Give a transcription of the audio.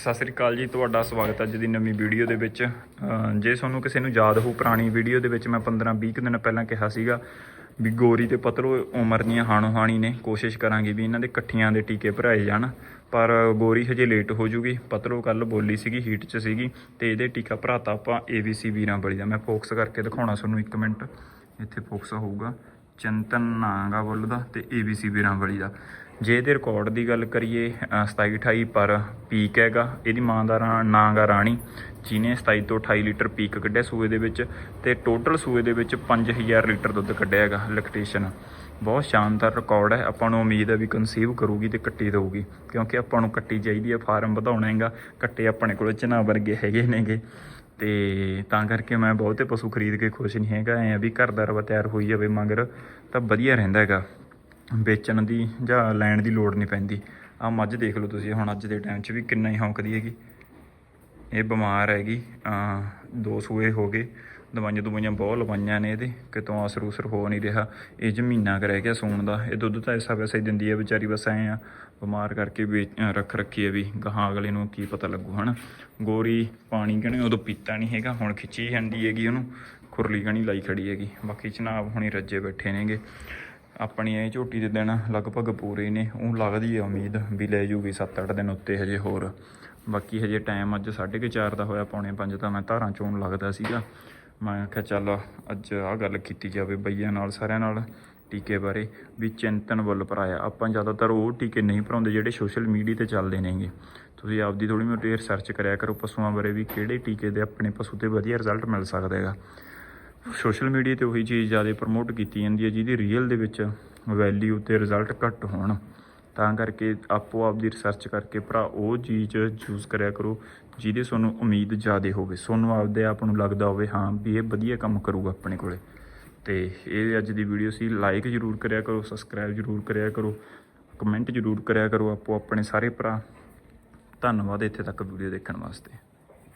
ਸਤਿ ਸ੍ਰੀ ਅਕਾਲ ਜੀ, ਤੁਹਾਡਾ ਸਵਾਗਤ ਹੈ ਅੱਜ ਦੀ ਨਵੀਂ ਵੀਡੀਓ ਦੇ ਵਿੱਚ। ਜੇ ਤੁਹਾਨੂੰ ਕਿਸੇ ਨੂੰ ਯਾਦ ਹੋ, ਪੁਰਾਣੀ ਵੀਡੀਓ ਦੇ ਵਿੱਚ ਮੈਂ 15-20 ਕੁ ਦਿਨ ਪਹਿਲਾਂ ਕਿਹਾ ਸੀਗਾ ਵੀ ਗੋਰੀ ਤੇ ਪਤਲੋ ਉਮਰ ਦੀਆਂ ਹਾਣੋ ਹਾਣੀ ਨੇ, ਕੋਸ਼ਿਸ਼ ਕਰਾਂਗੇ ਵੀ ਇਹਨਾਂ ਦੇ ਇਕੱਠੀਆਂ ਦੇ ਟੀਕੇ ਭਰਾਏ ਜਾਣ। ਪਰ ਗੋਰੀ ਹਜੇ ਲੇਟ ਹੋ ਜੂਗੀ, ਪਤਲੋ ਕੱਲ ਬੋਲੀ ਸੀਗੀ ਹੀਟ 'ਚ ਸੀਗੀ ਤੇ ਇਹਦੇ ਟੀਕਾ ਭਰਾਤਾ ਆਪਾਂ ABC ਵੀਰਾਂ ਬਲੀ ਦਾ। ਮੈਂ ਫੋਕਸ ਕਰਕੇ ਦਿਖਾਉਣਾ ਤੁਹਾਨੂੰ 1 ਮਿੰਟ। ਇੱਥੇ ਫੋਕਸ ਹੋਊਗਾ ਚਿੰਤਨ ਨਾਂਗਾ ਬੋਲਦਾ ਦਾ ਤੇ ABC ਵੀਰਾਂ ਬਲੀ ਦਾ। ਜੇ ਇਹਦੇ ਰਿਕਾਰਡ ਦੀ ਗੱਲ ਕਰੀਏ ਅ, 27 28 ਪਰ ਪੀਕ ਹੈਗਾ ਇਹਦੀ ਮਾਂ ਦਾ ਰਾਂ- ਨਾਂ ਗਾ ਰਾਣੀ ਜਿਹਨੇ 27 ਤੋਂ 28 ਲੀਟਰ ਪੀਕ ਕੱਢਿਆ ਸੂਏ ਦੇ ਵਿੱਚ ਤੇ ਟੋਟਲ ਸੂਏ ਦੇ ਵਿੱਚ 5000 ਲੀਟਰ ਦੁੱਧ ਕੱਢਿਆ ਹੈਗਾ ਲੈਕਟੇਸ਼ਨ ਬਹੁਤ ਸ਼ਾਨਦਾਰ ਰਿਕਾਰਡ ਹੈ ਆਪਾਂ ਨੂੰ ਉਮੀਦ ਹੈ ਵੀ ਕਨਸੀਵ ਕਰੂਗੀ ਤੇ ਕੱਟੀ ਦੇਊਗੀ ਕਿਉਂਕਿ ਆਪਾਂ ਨੂੰ ਕੱਟੀ ਚਾਹੀਦੀ ਹੈ ਫਾਰਮ ਵਧਾਉਣਾ ਹੈਗਾ ਕੱਟੇ ਆਪਣੇ ਕੋਲ ਚਨਾ ਵਰਗੇ ਹੈਗੇ ਨੇਗੇ। ਤੇ ਤਾਂ ਕਰਕੇ ਮੈਂ ਬਹੁਤੇ ਪਸ਼ੂ ਖਰੀਦ ਕੇ ਖੁਸ਼ ਨਹੀਂ ਹੈਗਾ ਐ ਵੀ ਘਰ ਦਾ ਰਵਾ ਤਿਆਰ ਹੋਈ ਜਾਵੇ ਮਗਰ ਤਾਂ ਵਧੀਆ ਰਹਿੰਦਾ ਹੈਗਾ। ਵੇਚਣ ਦੀ ਜਾਂ ਲੈਣ ਦੀ ਲੋੜ ਨਹੀਂ ਪੈਂਦੀ। ਆ ਮੱਝ ਦੇਖ ਲਓ ਤੁਸੀਂ, ਹੁਣ ਅੱਜ ਦੇ ਟਾਈਮ 'ਚ ਵੀ ਕਿੰਨਾ ਹੀ ਹੌਂਕਦੀ ਹੈਗੀ। ਇਹ ਬਿਮਾਰ ਹੈਗੀ ਦੋ ਸੂਏ ਹੋ ਗਏ, ਦਵਾਈਆਂ ਦੁਵਾਈਆਂ ਬਹੁਤ ਲਵਾਈਆਂ ਨੇ ਇਹਦੇ, ਕਿਤੋਂ ਆਸਰ ਉਸਰ ਹੋ ਨਹੀਂ ਰਿਹਾ। ਇਹ ਚ ਮਹੀਨਾ ਕੁ ਰਹਿ ਗਿਆ ਸੂਣ ਦਾ, ਇਹ ਦੁੱਧ ਤਾਂ ਐਸਾ ਵੈਸਾ ਹੀ ਦਿੰਦੀ ਹੈ ਵਿਚਾਰੀ, ਬਸ ਐ ਆ, ਬਿਮਾਰ ਕਰਕੇ ਵੇਚ ਰੱਖ ਰੱਖੀ ਹੈ ਵੀ, ਗਾਹਾਂ ਅਗਲੇ ਨੂੰ ਕੀ ਪਤਾ ਲੱਗੂ, ਹਨਾ। ਗੋਰੀ ਪਾਣੀ ਕਹਣੇ ਉਦੋਂ ਪੀਤਾ ਨਹੀਂ ਹੈਗਾ, ਹੁਣ ਖਿੱਚੀ ਜਾਂਦੀ ਹੈਗੀ ਉਹਨੂੰ, ਖੁਰਲੀ ਕਣੀ ਲਾਈ ਖੜੀ ਹੈਗੀ। ਬਾਕੀ ਚਨਾਬ ਹੁਣੀ ਰੱਜੇ ਬੈਠੇ ਨੇਗੇ। ਆਪਣੀ ਇਹ ਝੋਟੀ ਦੇ ਦਿਨ ਲਗਭਗ ਪੂਰੇ ਨੇ ਉਹ ਲੱਗਦੀ ਹੈ ਉਮੀਦ ਵੀ ਲੈ ਜੂਗੀ 7-8 ਦਿਨ ਉੱਤੇ ਹਜੇ ਹੋਰ। ਬਾਕੀ ਹਜੇ ਟਾਈਮ ਅੱਜ 4:30 ਦਾ ਹੋਇਆ, ਪੌਣੇ 5 ਤਾਂ ਮੈਂ ਧਾਰਾਂ ਚੋਣ ਲੱਗਦਾ ਸੀਗਾ। ਮੈਂ ਆਖਿਆ ਚੱਲ ਅੱਜ ਆਹ ਗੱਲ ਕੀਤੀ ਜਾਵੇ ਬਈਆਂ ਨਾਲ, ਸਾਰਿਆਂ ਨਾਲ ਟੀਕੇ ਬਾਰੇ ਵੀ ਚਿੰਤਨ ਵੱਲ ਭਰਾਇਆ ਆਪਾਂ ਜ਼ਿਆਦਾਤਰ ਉਹ ਟੀਕੇ ਨਹੀਂ ਭਰਾਉਂਦੇ ਜਿਹੜੇ ਸੋਸ਼ਲ ਮੀਡੀਆ ਤੇ ਚੱਲਦੇ ਨੇਗੇ। ਤੁਸੀਂ ਆਪਦੀ ਥੋੜੀ ਮੋਟੀ ਰਿਸਰਚ ਕਰਿਆ ਕਰੋ ਪਸ਼ੂਆਂ ਬਾਰੇ ਵੀ ਕਿਹੜੇ ਟੀਕੇ ਦੇ ਆਪਣੇ ਪਸ਼ੂ ਤੇ ਵਧੀਆ ਰਿਜ਼ਲਟ ਮਿਲ ਸਕਦਾ ਹੈਗਾ। ਸੋਸ਼ਲ ਮੀਡੀਆ ਤੇ ਉਹੀ ਚੀਜ਼ ਜ਼ਿਆਦਾ ਪ੍ਰਮੋਟ ਕੀਤੀ ਜਾਂਦੀ ਹੈ, ਜਿਹਦੀ ਰੀਅਲ ਦੇ ਵਿੱਚ ਵੈਲਿਊ ਤੇ ਰਿਜ਼ਲਟ ਘੱਟ ਹੋਣ। ਤਾਂ ਕਰਕੇ ਆਪੋ ਆਪ ਦੀ ਰਿਸਰਚ ਕਰਕੇ ਭਰਾ, ਉਹ ਚੀਜ਼ ਚੂਜ਼ ਕਰਿਆ ਕਰੋ, ਜਿਹਦੇ ਤੁਹਾਨੂੰ ਉਮੀਦ ਜ਼ਿਆਦਾ ਹੋਵੇ। ਤੁਹਾਨੂੰ ਆਪਦੇ ਆਪ ਨੂੰ ਲੱਗਦਾ ਹੋਵੇ, ਹਾਂ ਵੀ ਇਹ ਵਧੀਆ ਕੰਮ ਕਰੂਗਾ ਆਪਣੇ ਕੋਲੇ। ਤੇ ਇਹ ਅੱਜ ਦੀ ਵੀਡੀਓ ਸੀ। ਲਾਈਕ ਜਰੂਰ ਕਰਿਆ ਕਰੋ ਸਬਸਕ੍ਰਾਈਬ ਜਰੂਰ ਕਰਿਆ ਕਰੋ ਕਮੈਂਟ ਜਰੂਰ ਕਰਿਆ ਕਰੋ ਆਪੋ ਆਪਣੇ ਸਾਰੇ ਭਰਾ। ਧੰਨਵਾਦ ਇੱਥੇ ਤੱਕ ਵੀਡੀਓ ਦੇਖਣ ਵਾਸਤੇ।